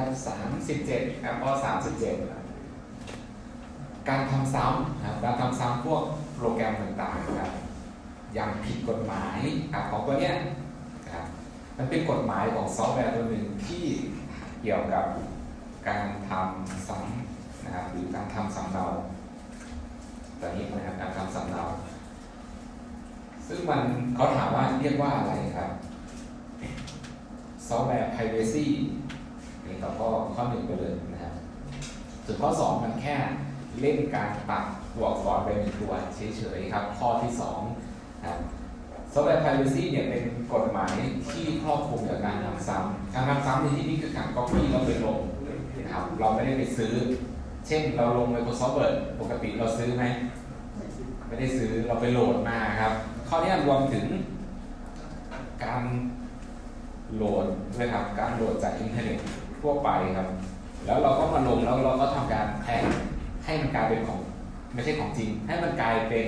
ครับสามสิบเจ็ดครับข้อสามสิบเจ็ดการทำซ้ำนะครับการทำซ้ำพวกโปรแกรมต่างๆครับอย่างผิดกฎหมายครับของตัวเนี้ยนะครับมันเป็นกฎหมายของซอฟต์แวร์ตัวหนึ่งที่เกี่ยวกับการทำซ้ำนะครับหรือการทำสำเนาตัวนี้นะครับการทำสำเนาซึ่งมันเขาถามว่าเรียกว่าอะไรครับซอฟต์แวร์ privacy นี่ต่อข้อข้อหนึ่งไปเลยนะครับส่วนข้อ 2 มันแค่เล่นการตัดตัวอักษรไปในตัวเฉยๆครับ ข้อที่2นะครับซอฟต์แวร์ privacy เนี่ยเป็นกฎหมายที่ครอบคลุมกับการทำซ้ำการทำซ้ำในที่นี้คือการ copy แล้วไปลงนะครับเราไม่ได้ไปซื้อ เช่นเราลง Microsoft Word ปกติเราซื้อไหมไม่ได้ซื้อเราไปโหลดมาครับ ข้อนี้รวมถึงการโหลดด้วยครับการโหลดจากอินเทอร์เน็ต ทั่วไปครับ แล้วเราก็มาลงแล้วเราก็ทำการแทนให้มันกลายเป็นของไม่ใช่ของจริง ให้มันกลายเป็น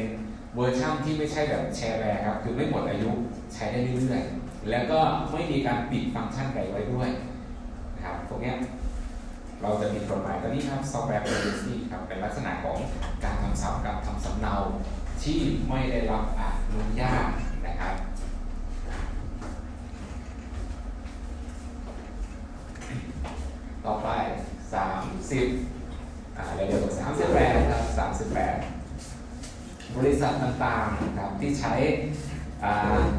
เวอร์ชันที่ไม่ใช่แบบแชร์แวร์ครับ คือไม่หมดอายุใช้ได้เรื่อยๆ แล้วก็ไม่มีการปิดฟังก์ชันใดไว้ด้วยนะครับพวกนี้เราจะมีกฎหมายตัวนี้ครับ software privacy ครับเป็นลักษณะของการทำซ้ำการทำสำเนาที่ไม่ได้รับอนุญาตนะครับ ต่อไป 30อ่าเร็วๆ38ครับ38บริษัทต่างๆครับที่ใช้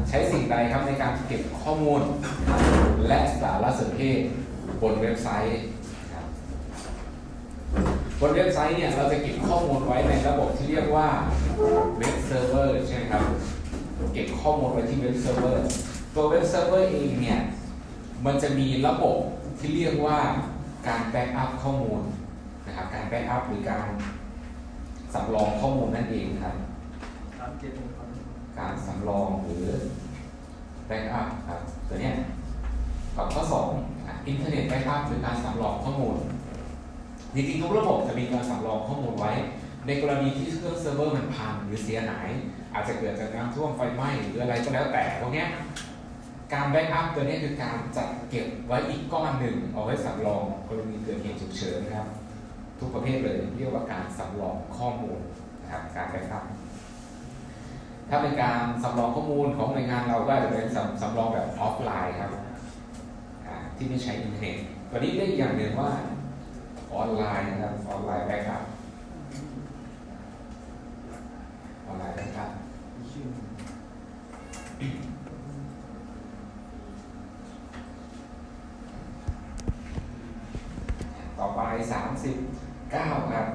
ใช้สิ่งใดครับในการเก็บข้อมูล และสารสนเทศบนเว็บไซต์บนเว็บไซต์เนี่ยเราจะเก็บข้อมูลไว้ในระบบที่เรียกว่าเว็บเซิร์ฟเวอร์ใช่ไหมครับเก็บข้อมูลไว้ที่เว็บเซิร์ฟเวอร์ตัวเว็บเซิร์ฟเวอร์เองเนี่ยมันจะมีระบบที่เรียกว่า การแบ็กอัพข้อมูลนะครับการแบ็กอัพหรือการสำรองข้อมูลนั่นเองครับสามเจ็ดหนึ่งครับการสำรองหรือแบ็กอัพครับตัวเนี้ยกับข้อ2อินเทอร์เน็ตแบ็กอัพหรือการสำรองข้อมูลจริงๆทุกระบบจะมีการสำรองข้อมูลไว้ ในกรณีที่เครื่องเซิร์ฟเวอร์มันพังหรือเสียหาย อาจจะเกิดจากน้ำท่วมไฟไหม้หรืออะไรก็แล้วแต่พวกเนี้ย การแบ็กอัพตัวนี้คือการจัดเก็บไว้อีกก้อนหนึ่ง เอาไว้สำรองกรณีเกิดเหตุฉุกเฉินนะครับ ทุกประเภทเลยเรียกว่าการสำรองข้อมูลนะครับการแบ็กอัพถ้าเป็นการสำรองข้อมูลของหน่วยงานเราก็จะเป็นสำรองแบบออฟไลน์ครับที่ไม่ใช้อินเทอร์เน็ตตัวนี้เรียกอีกอย่างหนึ่งว่าออนไลน์นะครับออนไลน์แบ็กอัพออนไลน์แบ็กอัพ ชื่อ ต่อไป 39 ครับ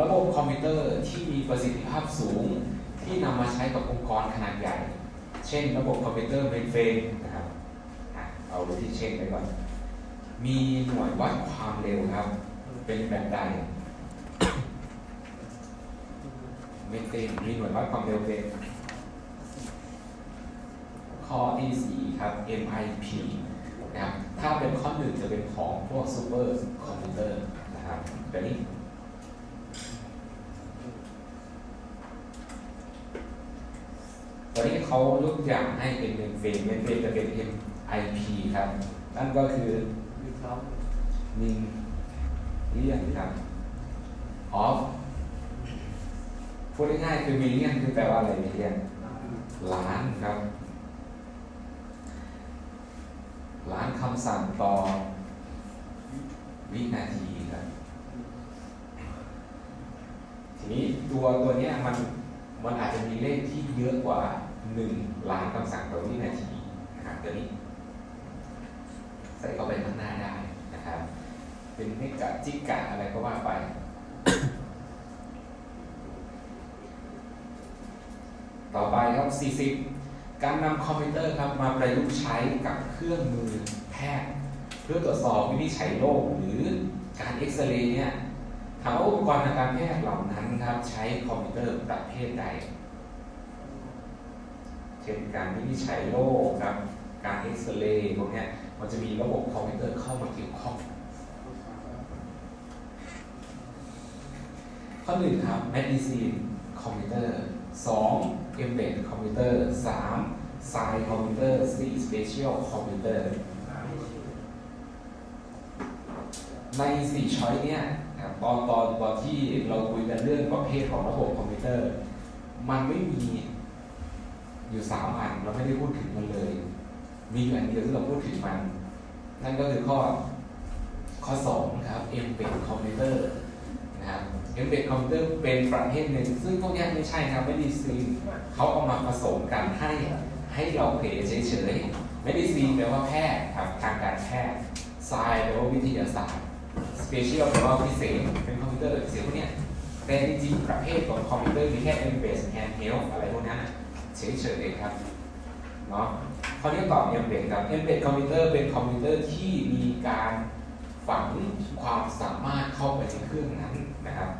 ระบบคอมพิวเตอร์ ที่มีประสิทธิภาพสูง ที่นำมาใช้กับองค์กรขนาดใหญ่ เช่นระบบคอมพิวเตอร์เมนเฟรมนะครับอะเอาที่เช่นไปก่อน มีหน่วยวัดความเร็วครับ เป็นแบบใดเมนเฟรมมีหน่วยวัดความเร็วเป็นข้อที่สี่ครับ MIP นะครับ ถ้าเป็นข้อหนึ่งจะเป็นของพวกซูเปอร์คอมพิวเตอร์นะครับแบบนี้ ตอนนี้เขายกอย่างให้เป็นเมนเฟรมเมนเฟรมจะเป็น MIP ครับ นั่นก็คือวิเคราะห์มิงเลียนครับ of พูดง่ายๆคือมิลเลียนคือแปลว่าอะไรมิลเลียนล้านครับ ล้านคำสั่งต่อวินาทีครับ ทีนี้ตัวตัวเนี้ยมันมันอาจจะมีเลขที่เยอะกว่า หนึ่งล้านคำสั่งต่อวินาทีนะครับตัวนี้ ใส่เข้าไปข้างหน้าได้นะครับ เป็นเมกะจิกะอะไรก็ว่าไปต่อไปครับ 40 การนำคอมพิวเตอร์ครับมาประยุกต์ใช้กับเครื่องมือแพทย์ เพื่อตรวจสอบวินิจฉัยโรคหรือการเอ็กซเรย์เนี่ยถามว่าอุปกรณ์ทางการแพทย์เหล่านั้นครับใช้คอมพิวเตอร์ประเภทใด ช่นการวินิจฉัยโรคครับ การเอ็กซเรย์พวกนี้มันจะมีระบบคอมพิวเตอร์เข้ามาเกี่ยวข้อง ข้อหนึ่งครับ Medicine คอมพิวเตอร์สอง Embed คอมพิวเตอร์สาม Sign Computer C Special Computer ในสี่ช้อยเนี่ยนะครับตอนตอนตอนที่เราคุยกันเรื่องประเภทของระบบคอมพิวเตอร์ มันไม่มี อยู่สามอันเราไม่ได้พูดถึงมันเลย มีอยู่อันเดียวที่เราพูดถึงมัน นั่นก็คือข้อข้อสองครับ Embed Computer นะครับ Embed Computer เป็นประเภทหนึ่ง ซึ่งพวกนี้ไม่ใช่ครับไม่ได้ซีเขาเอามาผสมกันให้ให้เราเพลเฉยๆไม่ได้ซีแปลว่าแพทย์ครับทางการแพทย์ไซแปลว่าวิทยาศาสตร์ Special แปลว่าพิเศษเป็นคอมพิวเตอร์เสียงพวกเนี้ยแต่จริงๆประเภทของคอมพิวเตอร์มีแค่ Embed Handheld อะไรพวกนั้น เฉยๆครับเนาะข้อนี้ตอบ Embed ครับ Embed คอมพิวเตอร์เป็นคอมพิวเตอร์ที่มีการฝังความสามารถเข้าไปในเครื่องนั้นนะครับ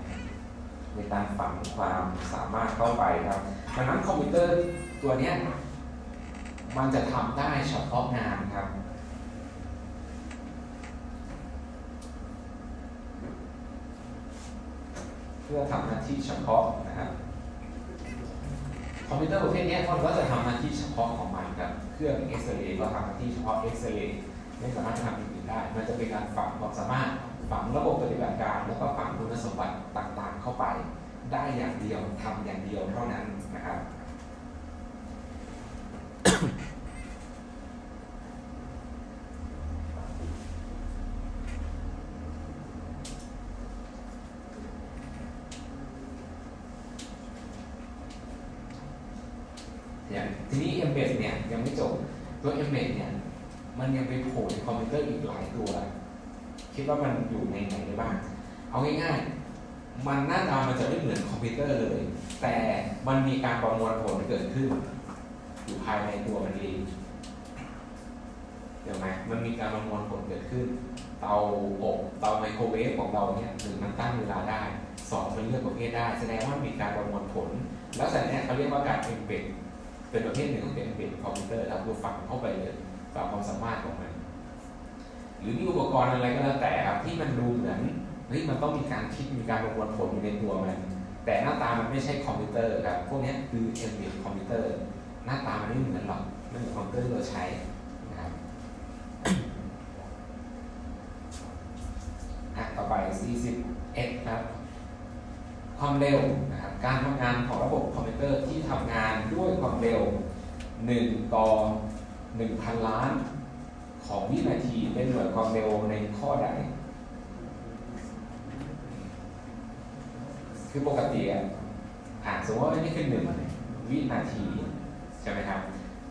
ในการฝังความสามารถเข้าไปครับดังนั้นคอมพิวเตอร์ตัวเนี้ยมันจะทำได้เฉพาะงานครับ เพื่อทำหน้าที่เฉพาะนะครับ คอมพิวเตอร์ประเภทนี้มันก็จะทำหน้าที่เฉพาะของมันครับเครื่องเอ็กซเรย์ก็ทำหน้าที่เฉพาะเอ็กซเรย์ไม่สามารถทำอย่างอื่นได้ มันจะเป็นการฝังความสามารถฝังระบบปฏิบัติการ แล้วก็ฝังคุณสมบัติต่างๆ เข้าไป ได้อย่างเดียวทำอย่างเดียวเท่านั้นนะครับ เนี่ยทีนี้ embed เนี่ยยังไม่จบ ตัว embed เนี่ยมันยังไปโผล่ในคอมพิวเตอร์อีกหลายตัว คิดว่ามันอยู่ในไหนได้บ้าง เอาง่ายๆ มันหน้าตามันจะไม่เหมือนคอมพิวเตอร์เลย แต่มันมีการประมวลผลเกิดขึ้น อยู่ภายในตัวมันเองเดี๋ยวไหมมันมีการประมวลผลเกิดขึ้น เตาอบเตาไมโครเวฟของเราเนี่ยหนึ่งมันตั้งเวลาได้สองมันเลือกประเภทได้ แสดงว่ามีการประมวลผล แล้วแต่เนี้ยเขาเรียกว่าการ embed ป็นประเภทหนึ่งของ embed คอมพิวเตอร์ครับคือฝังเข้าไปเลยฝังความสามารถของมัน หรือมีอุปกรณ์อะไรก็แล้วแต่ครับที่มันดูเหมือนเฮ้ยมันต้องมีการคิดมีการประมวลผลอยู่ในตัวมัน แต่หน้าตามันไม่ใช่คอมพิวเตอร์ครับพวกนี้คือ embed คอมพิวเตอร์ หน้าตามันไม่เหมือนหรอกไม่เหมือนคอมพิวเตอร์ที่เราใช้นะครับอะต่อไป41ครับ ความเร็ว การทำงานของระบบคอมพิวเตอร์ที่ทำงานด้วยความเร็ว 1 ต่อ 1,000 ล้านของวินาทีเป็นหน่วยความเร็วในข้อใด คือปกติอะอ่าสมมติว่าอันนี้คือ1วินาที ใช่ไหมครับ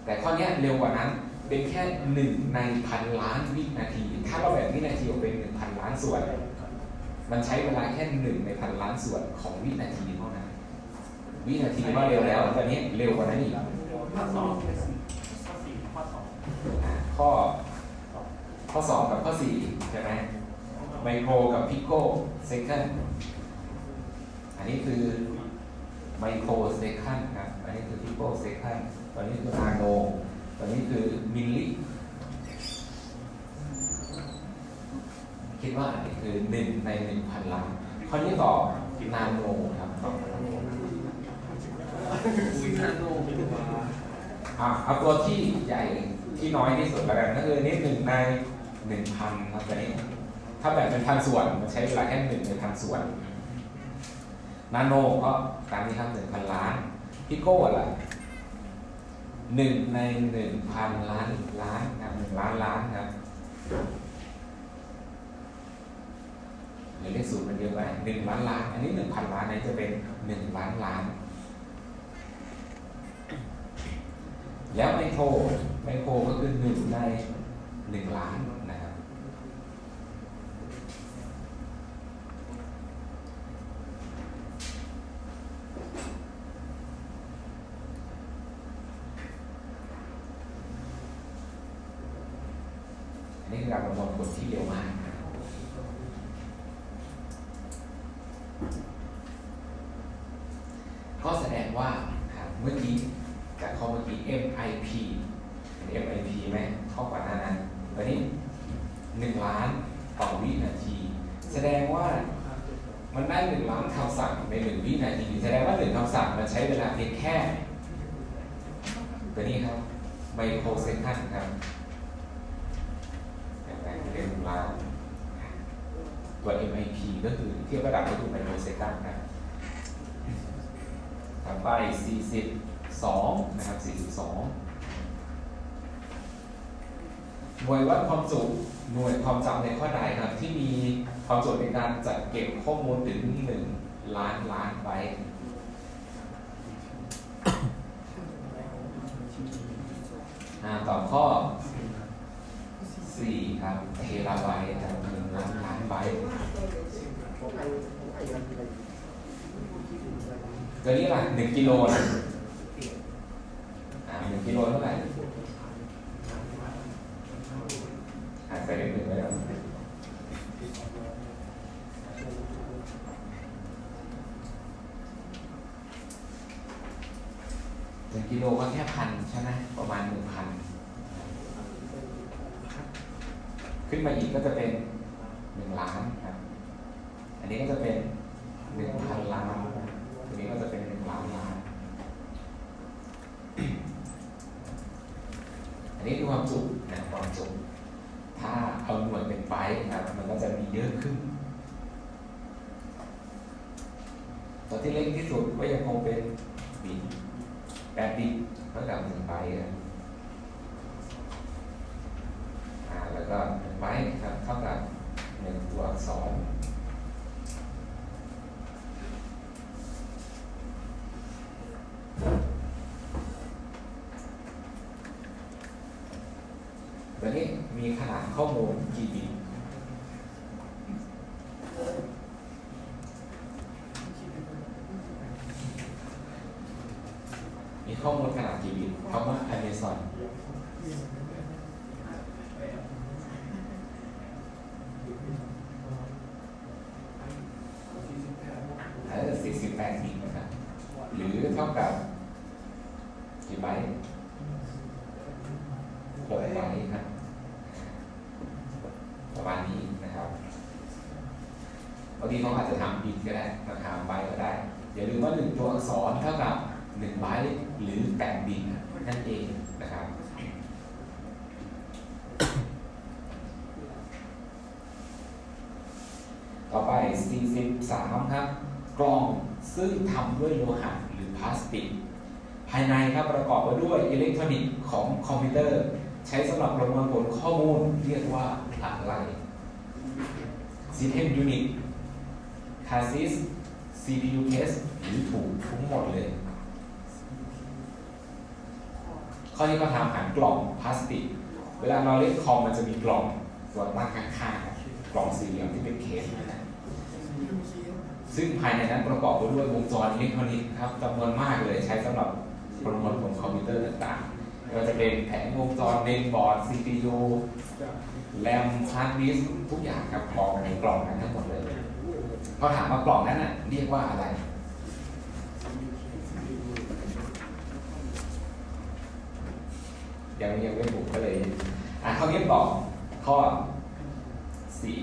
แต่ข้อนี้เร็วกว่านั้นเป็นแค่1ในพันล้านวินาที ถ้าเราแบ่งวินาทีออกเป็น1,000ล้านส่วน มันใช้เวลาแค่หนึ่งในพันล้านส่วนของวินาทีเท่า วินาทีว่าเร็วแล้วตอนนี้เร็วกว่านั้นอีกข้อสองข้อสี่ข้อสองข้อสองกับข้อสี่ใช่ไหมไมโครกับพิโกเซคันอันนี้คือไมโครเซคันครับ อันนี้คือพิโกเซคันตอนนี้คือนาโนตอนนี้คือมิลลิคิดว่าอันนี้คือหนึ่งในหนึ่งพันล้านข้อนี้ตอบนาโนครับตอบนาโน อุ้ยนาโนเป็นมา อะเอาตัวที่ใหญ่ที่น้อยที่สุดแล้วกันก็คือนี่หนึ่งในหนึ่งพันครับแต่นี้ถ้าแบ่งเป็นพันส่วนมันใช้เวลาแค่หนึ่งในพันส่วน นาโนก็ตามนี้ครับหนึ่งพันล้านพิโก้อะไรหนึ่งในหนึ่งพันล้านล้านครับหนึ่งล้านล้านครับเดี๋ยวเลขศูนย์มันเยอะไปหนึ่งล้านล้าน อันนี้หนึ่งพันล้านนนี้จะเป็นหนึ่งล้านล้าน แล้วไมโครไมโครก็คือหนึ่งในหนึ่งล้านนะครับอันนี้คือการประมวลผลที่เร็วมากนะครับก็แสดงว่าครับเมื่อกี้จากข้อเมื่อกี้ MIP เห็น MIP ไหมข้อก่อนหน้า นี้หนึ่งล้านต่อวินาที แสดงว่ามันได้หนึ่งล้านคำสั่งในหนึ่งวินาที แสดงว่าหนึ่งคำสั่งมันใช้เวลาเพียงแค่ตัวนี้ครับ second ครับแต่งเป็นล้านตัว MIP ก็คือเทียบระดับก็คือไมโครเซคันด์ครับถัดไป 42 นะครับ 42 หน่วยวัดความจุหน่วยความจำในข้อใดครับ ที่มีความจุในการจัดเก็บข้อมูลถึง1ล้านล้านไบต์อ่าตอบข้อ 4 ครับเทราไบต์ครับหนึ่งล้านล้านไบต์ตัวนี้ล่ะหนึ่งกิโลนะอ่าหนึ่งกิโลเท่าไหร่อ่าใส่เลขหนึ่งไว้แล้วหนึ่งกิโลก็แค่พันใช่ไหมประมาณหนึ่งพัน ขึ้นมาอี กก็จะเป็นหนึ่งล้านครับ อันนี้ก็จะเป็นหนึ่งพันล้านอันนี้ก็จะเป็นหนึ่งล้านล้าน อันนี้คือความจุนะความจุถ้าเอาหน่วยเป็นไบต์ครับ มันก็จะมีเยอะขึ้น ตัวที่เล็กที่สุดก็ยังคงเป็นบิตแปดบิตเท่ากับหนึ่งไบต์ครับ อ่าแล้ว ก็ไมค์ครับเท่ากับหนึ่งตัวอักษรตัวนี้มีขนาดข้อมูลกี่บิตมีข้อมูลขนาดกี่บิตคำว่า Amazon เออสี่สิบแปดบิตนะครับ หรือ เท่ากับกี่ไบต์หกไบต์ครับประมาณนี้นะครับบางทีเขาอาจจะทำบิตก็ได้ราคาไบต์ก็ได้ อย่าลืมว่าหนึ่งตัวอักษรเท่ากับหนึ่งไบต์หรือแปดบิตนั่นเองนะครับต่อไป 43 ครับ กล่องซึ่งทำด้วยโลหะ พลาสติก ภายในครับประกอบไปด้วยอิเล็กทรอนิกส์ของคอมพิวเตอร์ ใช้สำหรับประมวลผลข้อมูลเรียกว่าอะไร System Unit Chassis CPU Case หรือถูกทั้งหมดเลย ข้อนี้ก็ทำหากล่องพลาสติก เวลาเราเล่นคอมมันจะมีกล่องตัวตั้งข้างๆกล่องสี่เหลี่ยมที่เป็นเคสนะ ซึ่งภายในนั้นประกอบไปด้วยวงจรอิเล็กทรอนิกส์ครับจำนวนมากเลยใช้สำหรับประมวลผลคอมพิวเตอร์ต่างๆไม่ว่าจะเป็นแผงวงจรเมนบอร์ด CPU แรมฮาร์ดดิสก์ทุกอย่างครับกองในกล่องนั้นทั้งหมดเลยเขาถามว่ากล่องนั้นน่ะเรียกว่าอะไรยังยังไม่ถูกก็เลยอะเขาเรียกบอกข้อสี่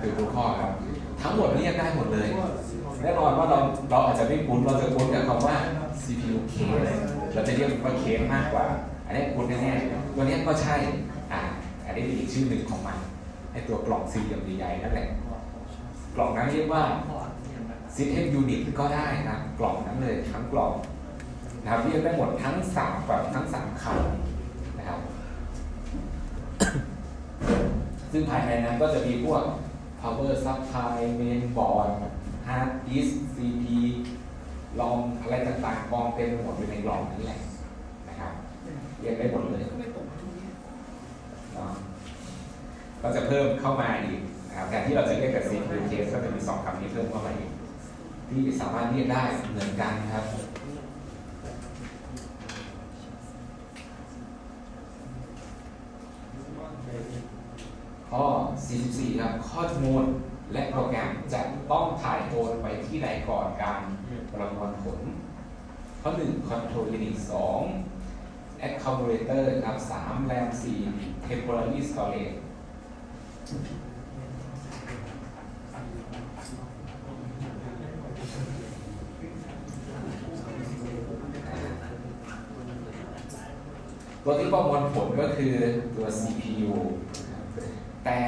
คือทุกข้อครับ ทั้งหมดเรียกได้หมดเลย แน่นอนว่าเราเราอาจจะไม่คุ้นเราจะคุ้นกับคำว่า CPU case เราจะเรียกว่าเคสมากกว่า อันนี้คุ้นแน่ๆตัวนี้ก็ใช่อ่าอันนี้เป็นอีกชื่อหนึ่งของมันไอตัวกล่องสี่เหลี่ยมใหญ่ๆนั่นแหละกล่องนั้นเรียกว่า System Unit ก็ได้ครับกล่องนั้นเลยทั้งกล่องนะครับเรียกได้หมดทั้งสามแบบทั้งสามคำนะครับซึ่งภายในนั้นก็จะมีพวก power supply main board hard disk cp ลอมอะไรต่างๆกองเต็มไปหมดอยู่ในกล่องนั่นแหละนะครับเรียกได้หมดเลยก็จะเพิ่มเข้ามาอีกนะครับแทนที่เราจะเรียกกับ CPU case ก็จะมีสองคำนี้เพิ่มเข้ามาอีกที่สามารถเรียกได้เหมือนกันครับ ข้อ 44ครับข้อมูลและโปรแกรมจะต้องถ่ายโอนไปที่ไหนก่อนการประมวลผล ข้อ 1 Control Unit 2 Accumulator ครับ3 RAM 4 Temporary Storage ตตัวที่ประมวลผลก็คือตัว CPU แต่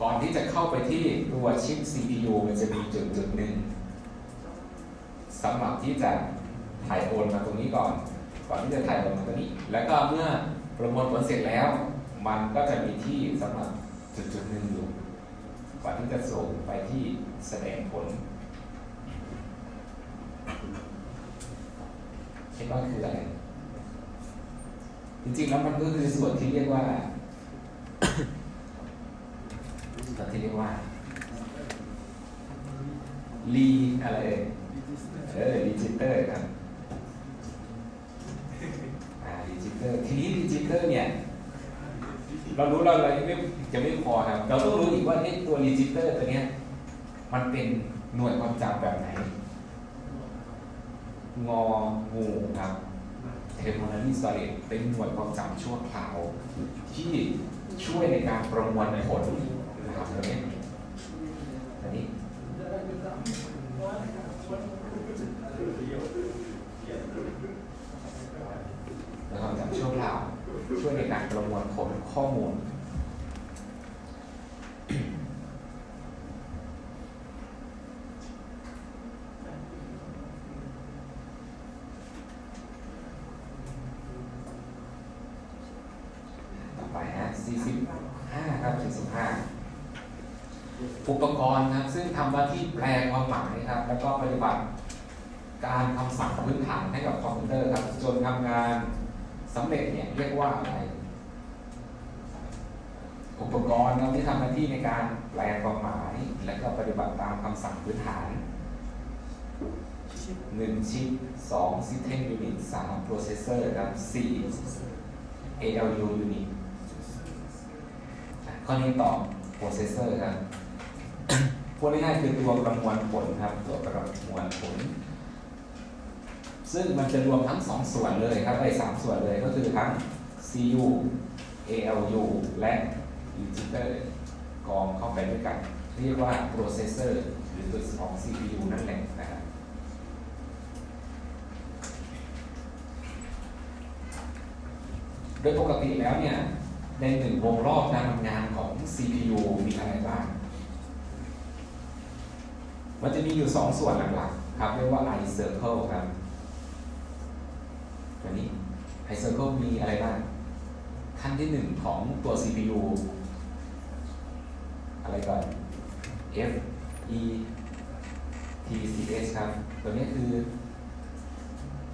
ก่อนที่จะเข้าไปที่ตัวชิป CPU มันจะมีจุดจุดๆหนึ่งสำหรับที่จะถ่ายโอนมาตรงนี้ก่อน ก่อนที่จะถ่ายโอนมาตรงนี้ แล้วก็เมื่อประมวลผลเสร็จแล้ว มันก็จะมีที่สำหรับจุดจุดๆหนึ่งอยู่ ก่อนที่จะส่งไปที่แสดงผลคิดว่าคืออะไร จริงๆแล้วมันก็คือส่วนที่เรียกว่า ส่วนที่เรียกว่ารีอะไรเอ่ยเออรีจิเตอร์ครับอ่ารีจิเตอร์ทีนี้รีจิเตอร์เนี่ยเรารู้เราเราไม่จะไม่พอครับ เราต้องรู้อีกว่าไอ้ตัวรีจิเตอร์ตัวเนี้ยมันเป็นหน่วยความจำแบบไหน งองูครับ temporary storage เป็นหน่วยความจำชั่วคราว ที่ช่วยในการประมวลผลนะครับตัวนี้ อันนี้น่วยความจำชั่วคราช่วยในการประมวลผลข้อมูล ต่อไปฮะ45 ครับ 45 อุปกรณ์ครับ ซึ่ง ทำหน้าที่แปลความหมายครับ แล้วก็ปฏิบัติการคำสั่งพื้นฐานให้กับคอมพิวเตอร์ครับจนทำงานสำเร็จเนี่ยเรียกว่าอะไรอุปกรณ์ครับที่ทำหน้าที่ในการแปลความหมาย และก็ปฏิบัติตามคำสั่งพื้นฐาน 1 ชิป2 System Unit 3 Processor ครับ4 ALU unit ข้อนี้ตอบ processor ครับ พูดง่ายๆคือตัวประมวลผลครับ ตัวประมวลผล ซึ่งมันจะรวมทั้งสองส่วนเลยครับไอ้สามส่วนเลยก็คือทั้ง CU ALU และ register กองเข้าไปด้วยกัน เรียกว่า processor หรือตัวของ CPU นั่นแหละนะครับโดยปกติแล้วเนี่ย ในหนึ่งวงรอบการทำงานของ CPU มีอะไรบ้าง มันจะมีอยู่สองส่วนหลักๆครับเรียกว่า i circle ครับตัวนี้ i circle มีอะไรบ้างขั้นที่หนึ่งของตัว CPU อะไรก่อน F E T C S ครับ ตัวนี้คือ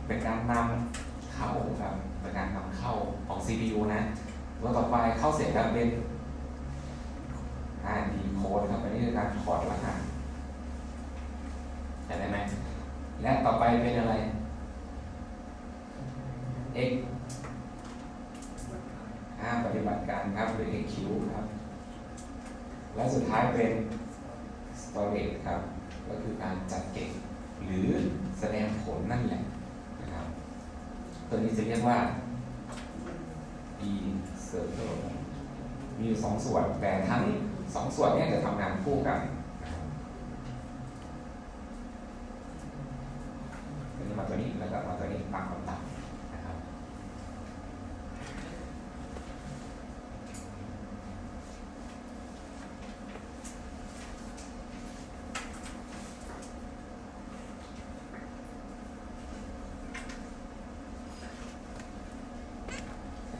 เป็นการนำเข้าครับเป็นการนำเข้าของ CPU นะตัวต่อไปเข้าเสร็จแล้วเป็นอ่าดีโคดครับอันนี้คือการถอดรหัส เห็นได้ไหมและต่อไปเป็นอะไร X อ่าปฏิบัติการครับหรือ XQ ครับ และสุดท้ายเป็น storage ครับ ก็คือการจัดเก็บหรือแสดงผลนั่นแหละนะครับ ตัวนี้จะเรียกว่า e circle มีอยู่สองส่วนแต่ทั้งสองส่วนนี้จะทำงานคู่กันนะครับตัวนี้มาตัวนี้แล้วก็มาตัวนี้ตามลำดับนะครับ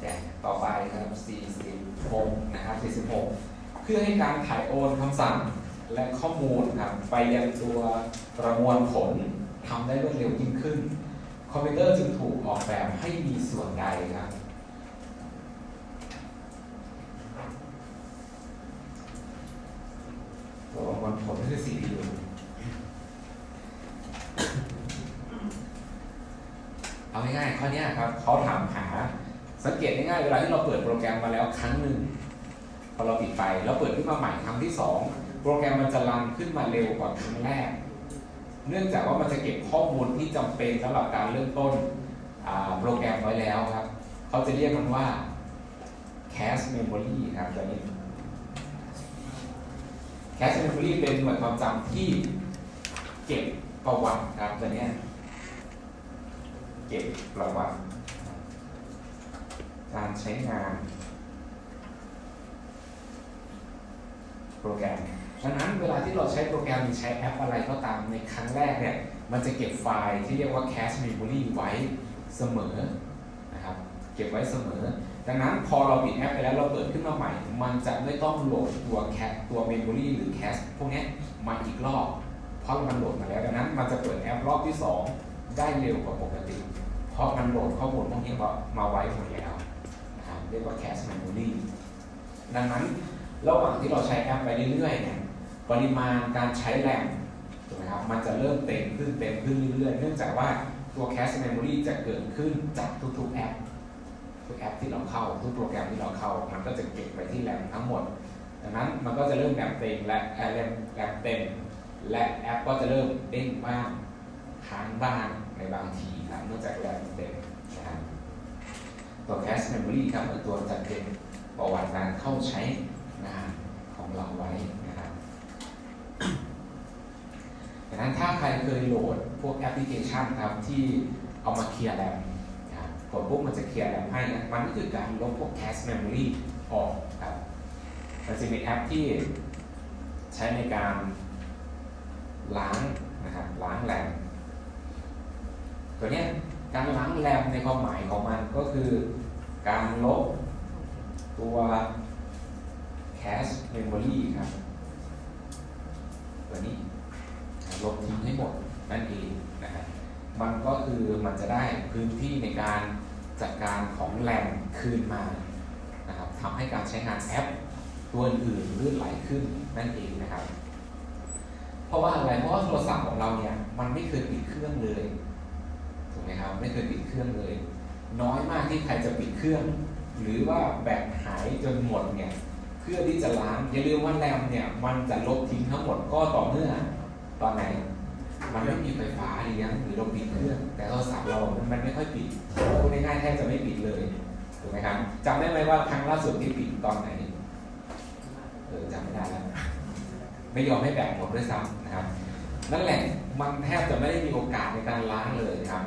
แจกต่อไปครับ 6นะครับ46 เพื่อให้การถ่ายโอนคำสั่งและข้อมูลครับไปยังตัวประมวลผลทำได้รวดเร็วยิ่งขึ้น คอมพิวเตอร์จึงถูกออกแบบให้มีส่วนใดครับตัวประมวลผลก็คือ CPU เอาง่ายๆข้อนี้ครับเขาถาม สังเกตง่ายๆเวลาที่เราเปิดโปรแกรมมาแล้วครั้งหนึ่งพอเราปิดไปแล้วเปิดขึ้นมาใหม่ครั้งที่สองโปรแกรมมันจะรันขึ้นมาเร็วกว่าครั้งแรก เนื่องจากว่ามันจะเก็บข้อมูลที่จำเป็นสำหรับการเริ่มต้นโปรแกรมไว้แล้วครับ เขาจะเรียกมันว่า cache memory ครับตัวนี้ cache memory เป็นหน่วยความจำที่เก็บประวัติครับตัวนี้เก็บประวัติ การใช้งานโปรแกรมดังนั้นเวลาที่เราใช้โปรแกรมหรือใช้แอปอะไรก็ตามในครั้งแรกเนี่ยมันจะเก็บไฟล์ที่เรียกว่า cache memory ไว้เสมอนะครับเก็บไว้เสมอ ดังนั้นพอเราปิดแอปไปแล้วเราเปิดขึ้นมาใหม่ มันจะไม่ต้องโหลดตัวแคชตัว memory หรือ cache พวกนี้มาอีกรอบ เพราะมันโหลดมาแล้ว ดังนั้นมันจะเปิดแอปรอบที่ 2 ได้เร็วกว่าปกติ เพราะมันโหลดข้อมูลพวกนี้มาไว้หมดแล้ว เรียกว่า cache memory ดังนั้นระหว่างที่เราใช้แอปไปเรื่อยๆเนี่ยปริมาณการใช้แรมถูกไหมครับมันจะเริ่มเต็มขึ้นเต็มขึ้นเรื่อยๆ เนื่องจากว่าตัว cache memory จะเกิดขึ้นจากทุกๆแอปทุกแอปที่เราเข้าทุกโปรแกรมที่เราเข้า มันก็จะเก็บไปที่แรมทั้งหมด ดังนั้นมันก็จะเริ่มแรมเต็มและแรมแรมเต็ม และแอปก็จะเริ่มเด้งบ้างค้างบ้างในบางทีครับเนื่องจากแรมเต็ม ตัว cache memory ครับเป็นตัวจัดเก็บประวัติการเข้าใช้งานของเราไว้นะครับดังนั้นถ้าใครเคยโหลดพวกแอปพลิเคชันครับที่เอามาเคลียร์แรมนะครับกดปุ๊บมันจะเคลียร์แรมให้นะมันก็คือการลบพวก cache memory ออกครับมันจะมีแอปที่ใช้ในการล้างนะครับล้างแรมตัวเนี้ยการล้างแรมในความหมายของมันก็คือ การลบตัว cache memory ครับ ตัวนี้ลบทิ้งให้หมดนั่นเองนะครับมันก็คือมันจะได้พื้นที่ในการจัดการของแรมคืนมานะครับทำให้การใช้งานแอปตัวอื่นลื่นไหลขึ้นนั่นเองนะครับ เพราะว่าอะไรเพราะว่าโทรศัพท์ของเราเนี่ยมันไม่เคยปิดเครื่องเลยถูกไหมครับไม่เคยปิดเครื่องเลย น้อยมากที่ใครจะปิดเครื่อง หรือว่าแบตหายจนหมดเนี่ยเพื่อที่จะล้างอย่าลืมว่าแรมเนี่ยมันจะลบทิ้งทั้งหมดก็ต่อเมื่อตอนไหน มันไม่มีไฟฟ้าเลี้ยงหรือเราปิดเครื่อง แต่โทรศัพท์เรา มันไม่ค่อยปิดพูดง่ายๆแทบจะไม่ปิดเลยถูกไหมครับจำได้ไหมว่าครั้งล่าสุดที่ปิดตอนไหนเออจำไม่ได้แล้วไม่ยอมให้แบตหมดด้วยซ้ำนะครับนั่นแหละมันแทบจะไม่ได้มีโอกาสในการล้างเลยครับ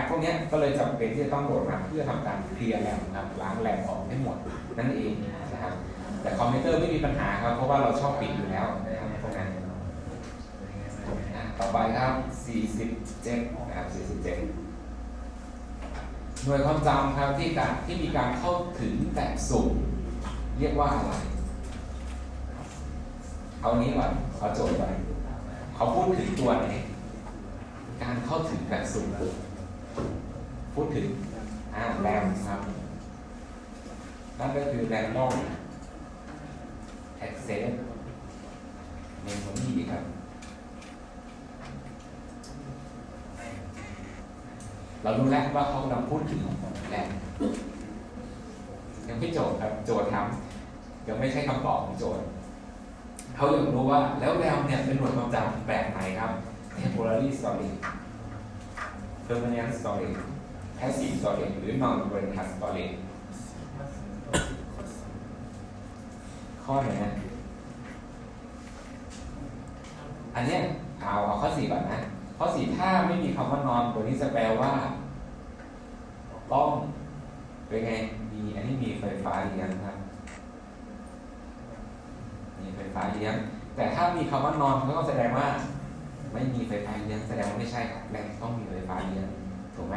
ปพวกนี้ก็เลยจำเป็นที่จะต้องโหลดมาเพื่อทำการเคลียร์แรมครับล้างแรมออกให้หมดนั่นเองนะครับแต่คอมพิวเตอร์ไม่มีปัญหาครับเพราะว่าเราชอบปิดอยู่แล้วนะครับพวกนั้นอะต่อไปครับ 47นะครับ47หน่วยความจำครับที่การที่มีการเข้าถึงแบบสุ่มเรียกว่าอะไร เอานี้ก่อนเอาโจทย์ก่อนเขาพูดถึงตัวไหนการเข้าถึงแบบสุ่ม พูดถึงอ่าแรมครับ นั่นก็คือ random access memory ครับ เรารู้แล้วว่าเขากำลังพูดถึงแรมยังไม่โจทย์ครับ โจทย์ทำยังไม่ใช่คำตอบของโจทย์เขาอยากรู้ว่าแล้วแรมเนี่ยเป็นหน่วยความจำแบบไหนครับ temporary storage permanent storage passive storage หรือ non volatile storage ข้อไหนนะ อันเนี้ยเอาเอาข้อสี่ก่อนนะ ข้อสี่ถ้าไม่มีคำว่านอนตัวนี้จะแปลว่า ต้องเป็นไง มีอันนี้มีไฟฟ้าเลี้ยงครับ มีไฟฟ้าเลี้ยง แต่ถ้ามีคำว่านอนก็แสดงว่า ไม่มีไฟฟ้าเลี้ยงแสดงว่าไม่ใช่ครับแรงต้องมีไฟฟ้าเลี้ยงถูกไหม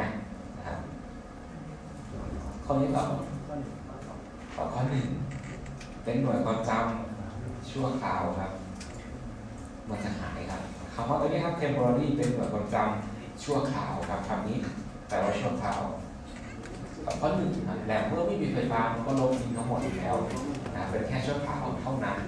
นะครับข้อนี้ตอบตอบข้อหนึ่งเป็นหน่วยความจำชั่วคราวครับ มันจะหายครับคำว่าตัวนี้ครับ temporary เป็นหน่วยความจำชั่วคราวครับคำนี้แปลว่าชั่วคราวข้อหนึ่งครับแรมเมื่อไม่มีไฟฟ้ามันก็ลบทิ้งทั้งหมดอยู่แล้วนะเป็นแค่ชั่วคราวเท่านั้น